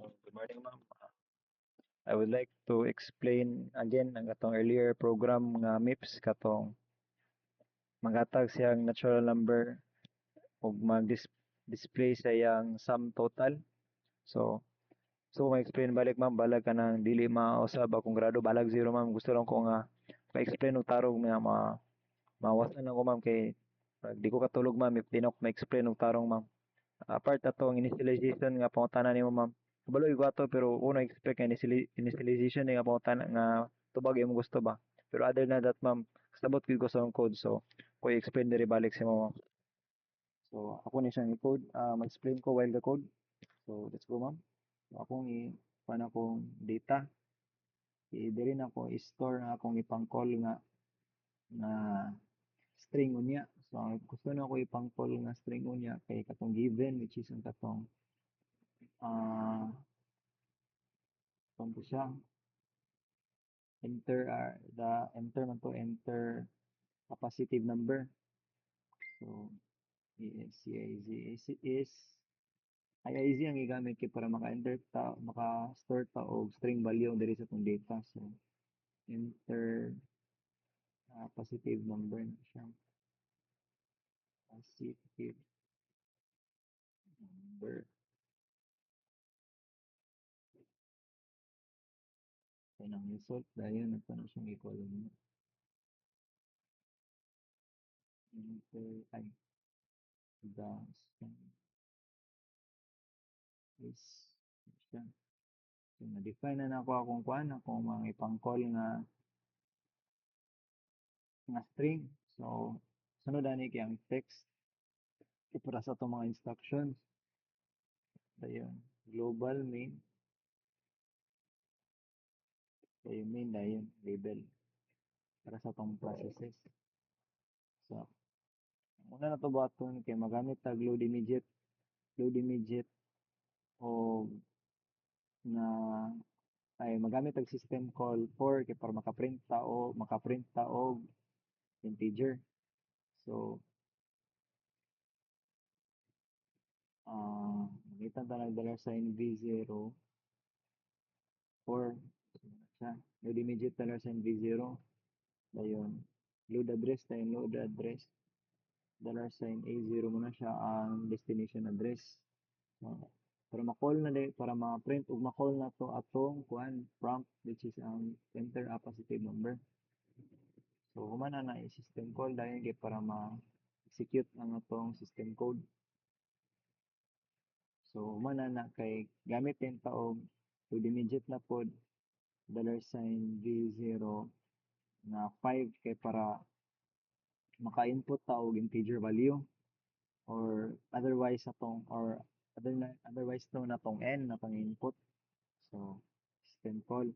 Good morning, ma'am. I would like to explain again ang atong earlier program nga MIPS katong maghatag siyang natural number ug mag-display sa iyang sum total. So, so ma-explain balik ma'am, balag ka nang dili mausab akong grado, balag zero ma'am. Gusto lang ko nga ma-explain og tarong nga ma mawasan lang ko ma'am kay pag di ko katulog ma'am if di na ma-explain og tarong ma'am. Apart ato ang initialization nga pangutana nimo ma'am. Kabalo ko ato pero una expect nga initiali- initialization nga pangutana nga tubag imong gusto ba. Pero other than that ma'am, sabot gyud ko sa code so ko i-explain diri balik sa mo. So ako ni siyang i-code, ah, mag-explain ko while the code. So let's go ma'am. So akong i kuan akong data. I diri na ko i-store ang akong ipang-call nga nga string unya. So gusto na ko ipang-call nga string unya kay katong given which is ang katong uh, to siya enter uh, the enter man to enter a positive number. So CIZ is, is IIZ ang igamit kay para maka-enter ta maka-store ta og string value diri sa tong data. So enter uh, positive number na siya. Positive number. Kaya ng result dahil nagpa na siyang equal mo. Enter the string is siya. So, na-define na nako akong kuan akong mga ipang-call nga nga string. So, sunod ani kay ang text para sa itong mga instructions. Dayon, global main. Dayon main dayon label para sa itong processes. So, una na to button kay magamit tag load immediate load immediate o na ay magamit ang system call for kay para makaprint ta o makaprint ta og integer. So, ah, uh, makita ta ng dollar sign V0 load immediate dollar sign V0 dayon load address dayon load address dollar sign A0 muna siya ang destination address. So, para ma-call na di, para ma-print ug ma-call na to atong kuan prompt which is ang enter a positive number. So humana na i-system call dahil kay para ma-execute ang atong system code. So humana na kay gamit din ta og with immediate na pod dollar sign V0 na 5 kay para maka-input ta og integer value or otherwise atong or other otherwise no na tong n na pang input. So system call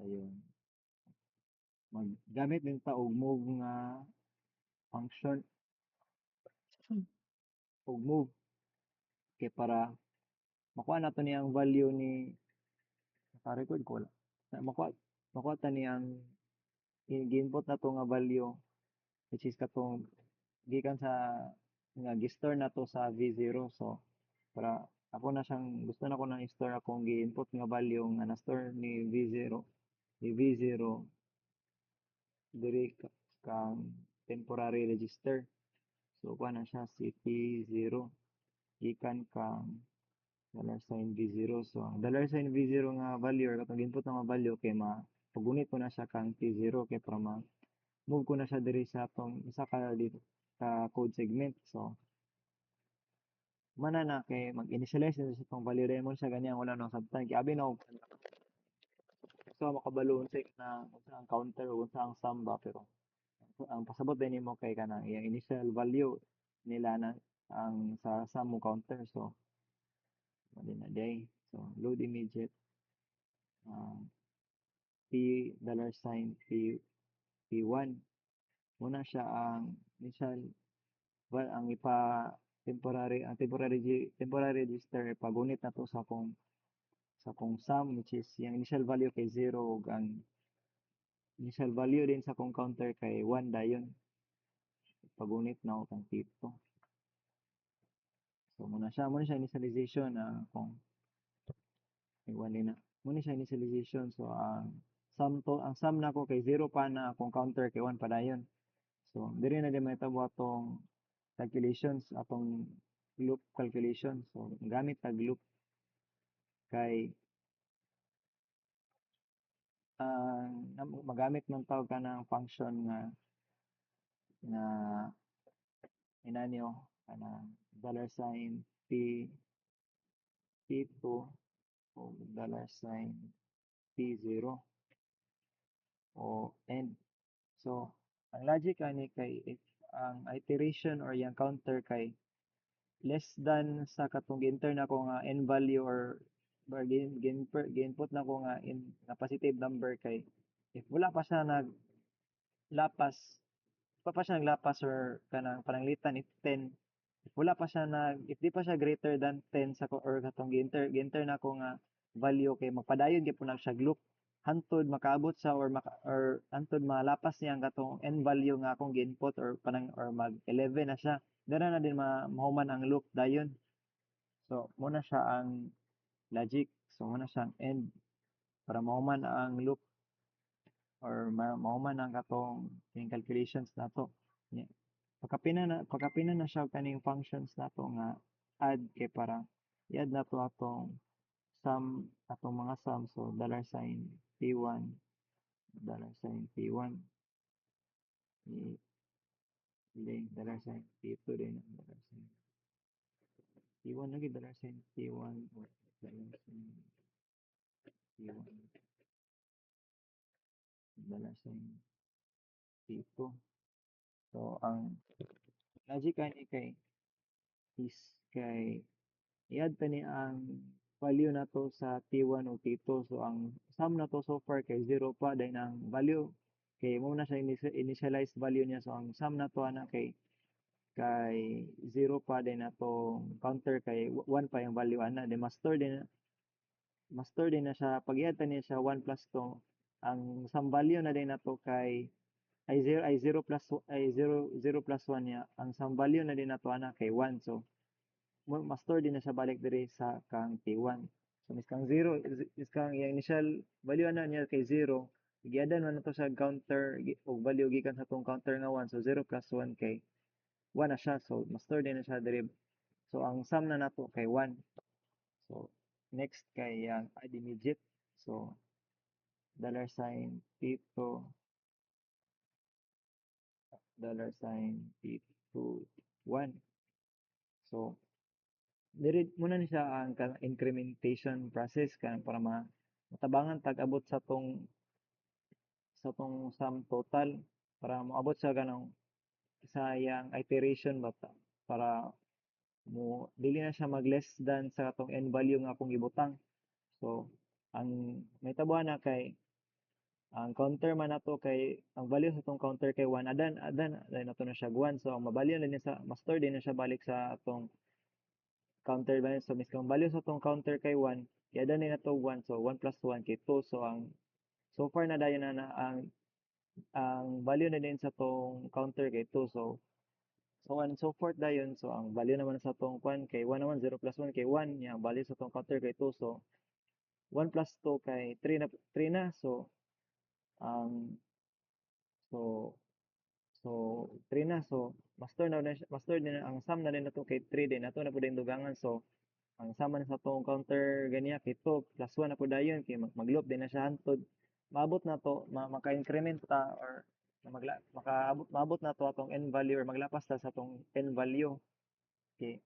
ayun. Maggamit din ta og move nga function. Og move kay para makuha nato ni ang value ni naka-record ko wala. Makuha makuha ta ni ang gi-input na to nga value which is katong gikan sa nga gi-store na to sa V0 so para ako na siyang gusto na ko nang i-store akong gi-input nga value nga na-store ni V0 ni V0 diri kang temporary register. So kuha na siya CP0 gikan kang dollar sign V0 so ang dollar sign V0 nga value or katong input nga value kay ma pagunit ko na siya kang T0 kay para ma move ko na siya diri sa atong isa ka dito ka code segment. So mana na kay mag-initialize na sa itong value diamond sa ganyan wala nang kay abi na so makabalo sa na unsa ang counter o unsa ang sum ba pero ang pasabot din nimo kay kanang iyang initial value nila na ang sa sum mo counter. So mali na day so load immediate. Um, P dollar sign P P1 muna siya ang initial well ang ipa temporary ang temporary temporary register pagunit na to sa kung sa kung sum which is yung initial value kay 0 ug ang initial value din sa kung counter kay 1 dayon pagunit na og ang tipo so So muna siya, muna siya initialization na kung iwali na. Muna siya initialization. So ang sum to, ang sum na ko kay 0 pa na akong counter kay 1 pa dayon. So diri na din mahitabo atong calculations atong loop calculation. So gamit tag loop kay ang magamit man tawag ka ng function nga nga inanyo kanang dollar sign p p2 o dollar sign p0 o end so ang logic ani kay if ang iteration or yung counter kay less than sa katong gi-enter na ko nga n value or or gin gin input na ko nga in nga positive number kay if wala pa siya nag lapas pa pa siya naglapas or kanang pananglitan if 10 if wala pa siya nag if di pa siya greater than 10 sa ko or katong gi-enter gi-enter na ko nga value kay magpadayon gyud po na siya loop hantod makaabot sa or maka, or hantod malapas niya ang katong n value nga akong gi-input or panang or mag 11 na siya. Dara na din ma mahuman ang loop dayon. So muna siya ang logic. So muna siyang end para mahuman ang loop or ma mahuman ang katong calculations nato yeah. Pagkapina na pagkapina na siya kaning functions nato nga add kay para i-add nato atong sum atong mga sum so dollar sign p1 dollar sign p1 i link dollar sign p2 din dollar sign p1 lagi dollar sign p1 or dollar sign p1 dollar sign p2 so ang logic ani kay is kay i-add ta ni ang value na to sa T1 o T2 so ang sum na to so far kay 0 pa dahil ang value kay mo na siya initialized value niya. So ang sum na to ana kay kay 0 pa din na to counter kay 1 pa yung value ana then master din master din na siya. Pag i-add niya siya 1 plus to ang sum value na din na to kay ay 0 ay 0 plus ay 0 0 plus 1 niya. Ang sum value na din na to ana kay 1 so ma-store din na siya balik diri sa kang T1 so miskang 0 miskang yung initial value ana niya kay 0 giadan man to sa counter o value gikan sa tong counter nga 1 so 0 plus 1 kay 1 na siya. So ma-store din na siya diri. So ang sum na nato kay 1 so next kay ang add immediate. So dollar sign p2 dollar sign p2 1 so diri muna ni siya ang incrementation process kan para ma matabangan tag abot sa tong sa tong sum total para moabot sa ganong sa yang iteration ba para mo dili na siya mag less than sa atong n value nga akong gibutang so ang may tabuhan na kay ang counter man nato kay ang value sa atong counter kay 1 adan adan adan nato na siya 1 so ang mabalyo na din sa ma-store din na siya balik sa atong counter ba so miskang value sa atong counter kay 1 kaya adan na to 1 so 1 plus 1 kay 2 so ang so far na dayon na, na ang ang value na din sa tong counter kay 2 so so on so forth dayon so ang value naman sa tong 1 kay 1 naman 0 plus 1 kay 1 nya ang value sa tong counter kay 2 so 1 plus 2 kay 3 na 3 na. So um, so so 3 na. So master na din master din ang sum na din nato kay 3 din. Nato na pud dugangan. So ang sum na sa tong counter ganiya kay 2 plus 1 na pud dayon kay mag-loop din na siya. Hantod maabot na to ma maka-increment ta or magla makaabot maabot na to atong n value or maglapas ta sa atong n value. Okay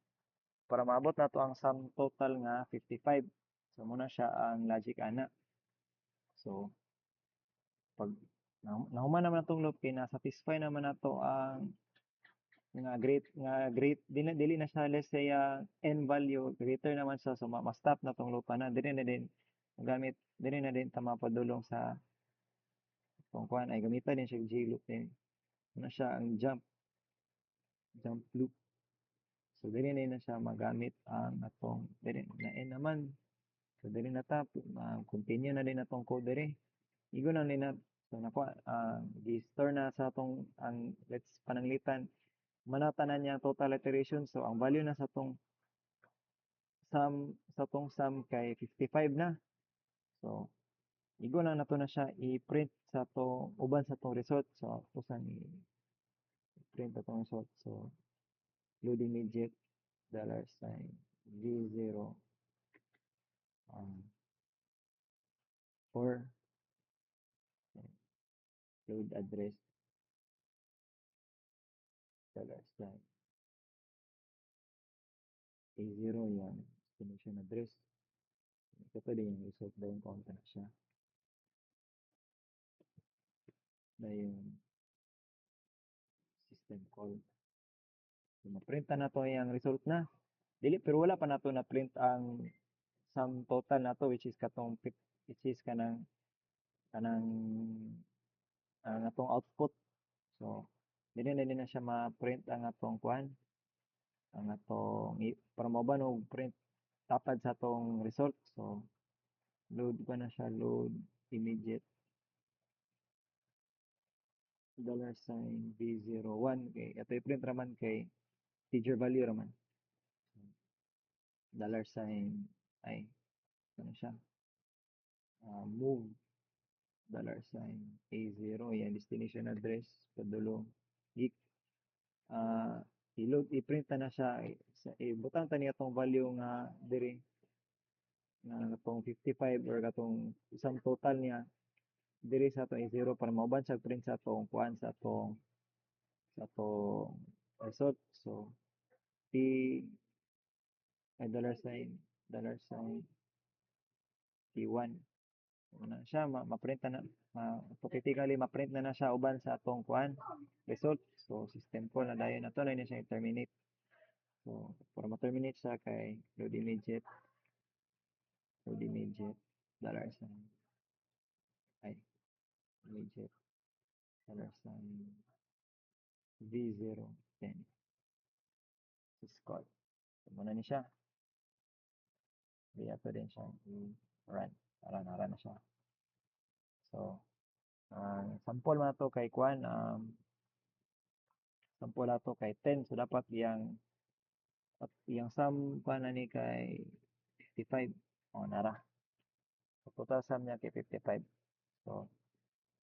para maabot na to ang sum total nga 55 so muna siya ang logic ana. So pag nahuman naman natong loop kay na satisfy naman nato ang nga great nga great dili dili na siya less say uh, n value greater naman siya so ma-stop na tong loop na. Dili na din gamit dili na din ta mapadulong sa kung kuan ay gamitan din siya J loop din. Na siya ang jump jump loop. So dili na, na siya magamit ang atong dili na n naman. So dili na ta uh, continue na din atong code diri igo na ni na so nako uh, gi-store na sa atong ang let's pananglitan manatanan niya total iteration so ang value na sa tong sum sa tong sum kay 55 na. So igo na nato na siya i-print sa to uban sa tong result. So usan i print atong result. So loading midget dollar sign V0 um, or load address dollar sign A0 yan destination address. Ito din yung na yung content siya. Na yung system call. So, ma-print na to yung result na. Dili pero wala pa nato na print ang sum total na to which is katong which is kanang kanang ang atong output. So dili na din na siya ma-print ang atong kuan ang atong para mo ba no print tapad sa atong result. So load pa na siya load immediate. Dollar sign V01 kay ato i-print raman kay integer value raman. Dollar sign ay ano siya? Ah, move dollar sign A0 yan destination address padulong gig ah i-load i-print na na siya sa ibutang ta niya tong value nga diri nga katong 55 or katong isang total niya diri sa atong A0 para mauban sa print sa atong kuan sa atong sa atong result so P ay dollar sign dollar sign P1 na siya ma- ma-print na na ma hypothetically ma-print na na siya uban sa atong kuan result. So system call na dayon nato na ni siya i-terminate. So para ma-terminate siya kay load immediate load immediate dollar sign ay immediate dollar sign V0 10 syscall so muna ni siya. Di ato din siya i-run para na-run na siya. So ang sample man to kay kuan um sample ato kay 10 so dapat yang at yang sum kuan na ni kay 55 o nara. So total sum niya kay 55 so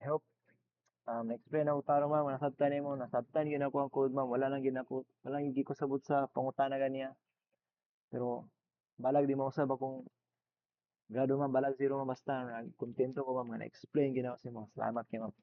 I hope um na-explain ako taro ma'am. Nasabtan nimo nasabtan. Gyud ako ang code ma'am. Wala lang gyud ako wala lang gyud ko sabot sa pangutana ganiya pero balag di mo usab akong grado ma'am balag zero ma'am basta kontento ko ma'am nga na-explain ako sa imo salamat kay ma'am